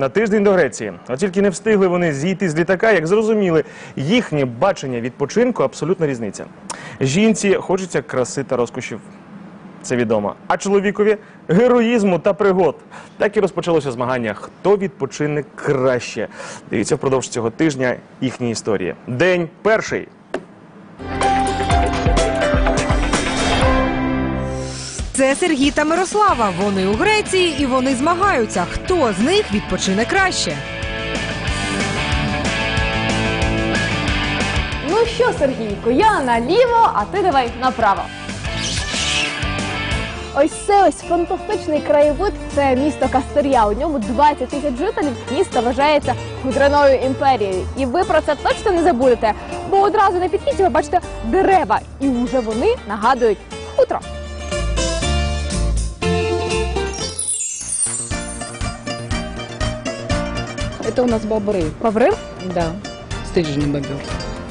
На тиждень до Греції. От тільки не встигли вони зійти з літака, як зрозуміли, їхнє бачення відпочинку абсолютна різниця. Жінці хочеться краси та розкошів. Це відомо. А чоловікові героїзму та пригод. Так і розпочалося змагання. Хто відпочине краще? Дивіться впродовж цього тижня їхні історії. День перший. Це Сергій та Мирослава. Вони у Греції і вони змагаються. Хто з них відпочине краще? Ну що, Сергійко, я наліво, а ти давай направо. Ось це ось фантастичний краєвид. Це місто Кастер'я. У ньому 20 тисяч жителів. Місто вважається хутряною імперією. І ви про це точно не забудете, бо одразу на підхідці ви бачите дерева, і вже вони нагадують хутро. Это у нас бобры, Паврин? да, стриженный бобер.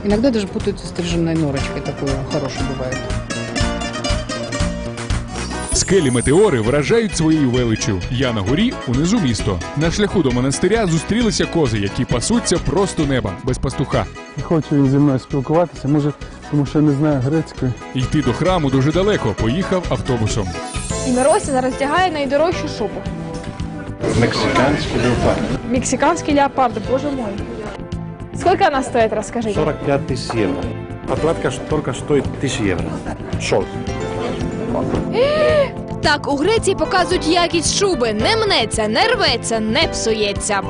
Иногда даже путают со стриженной норочкой, такое хорошее бывает. Скелі метеори вражають своєю величчю. Я на горі, унизу місто. На шляху до монастиря зустрілися кози, які пасуться просто неба, без пастуха. Не Хочу він зі мною спілкуватися, може, тому що я не знаю грецької. Йти до храму дуже далеко. Поїхав автобусом. І Мирося зараз вдягає найдорожчу шубу. Мексиканский леопард. Мексиканський леопард, боже мой. Сколько она стоит, расскажите? 45 тысяч евро. Подкладка ш- только стоит 1000 евро. Шелк. Так у Греції показують якість шуби. Не мнеться, не рветься, не псується.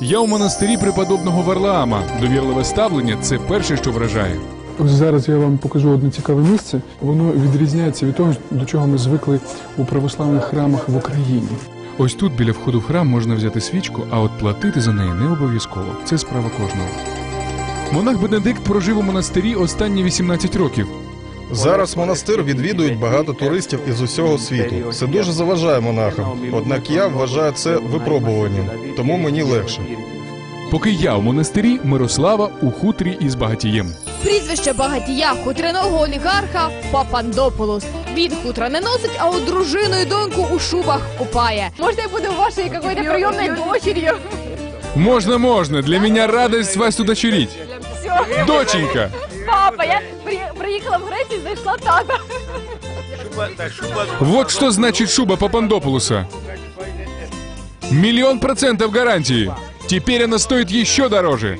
Я у монастирі преподобного Варлаама. Довірливе ставлення це перше, що вражає. Ось зараз я вам покажу одне цікаве місце. Воно відрізняється від того, до чого ми звикли у православних храмах в Україні. Ось тут біля входу в храм можна взяти свічку, а от платити за неї не обов'язково. Це справа кожного. Монах Бенедикт прожив у монастирі останні 18 років. Зараз монастир відвідують багато туристів із усього світу. Це дуже заважає монахам. Однак я вважаю це випробуванням, тому мені легше. Поки я у монастирі, Мирослава у хутрі із багатієм. Прізвище багатія хутряного олігарха Папандополос. Він хутра не носить, а от дружину і доньку у шубах купає. Может, я буду вашей какой-то приемной дочерью? Можна, можна. Для мене радость вас удочерить. Все. Доченька! Папа, я при- приїхала в Грецію, знайшла тата. Вот что значит шуба Папандополуса. Миллион процентов гарантии. Теперь она стоит еще дороже.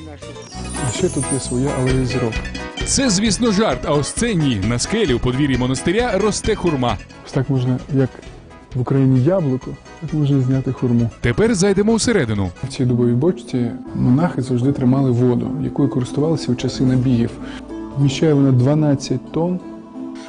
І ще тут є своя алея зірок. Це, звісно, жарт, а ось це ні. На скелі у подвір'ї монастиря росте хурма. Ось так можна, як в Україні яблуко, так можна зняти хурму. Тепер зайдемо всередину. В цій дубовій бочці монахи завжди тримали воду, якою користувалися у часи набігів. Вміщає вона 12 тонн.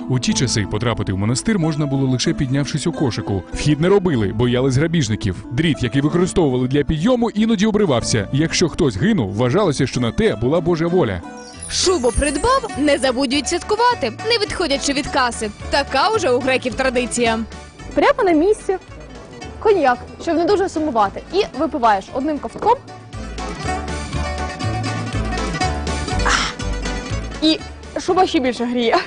У ті часи потрапити в монастир можна було лише піднявшись у кошику. Вхід не робили, боялись грабіжників. Дріт, який використовували для підйому, іноді обривався. Якщо хтось гинув, вважалося, що на те була Божа воля. Шубу придбав, не забудь відсвяткувати, не відходячи від каси. Така уже у греків традиція. Прямо на місці. Коньяк, щоб не дуже сумувати. І випиваєш одним ковтком. І шуба ще більше гріє.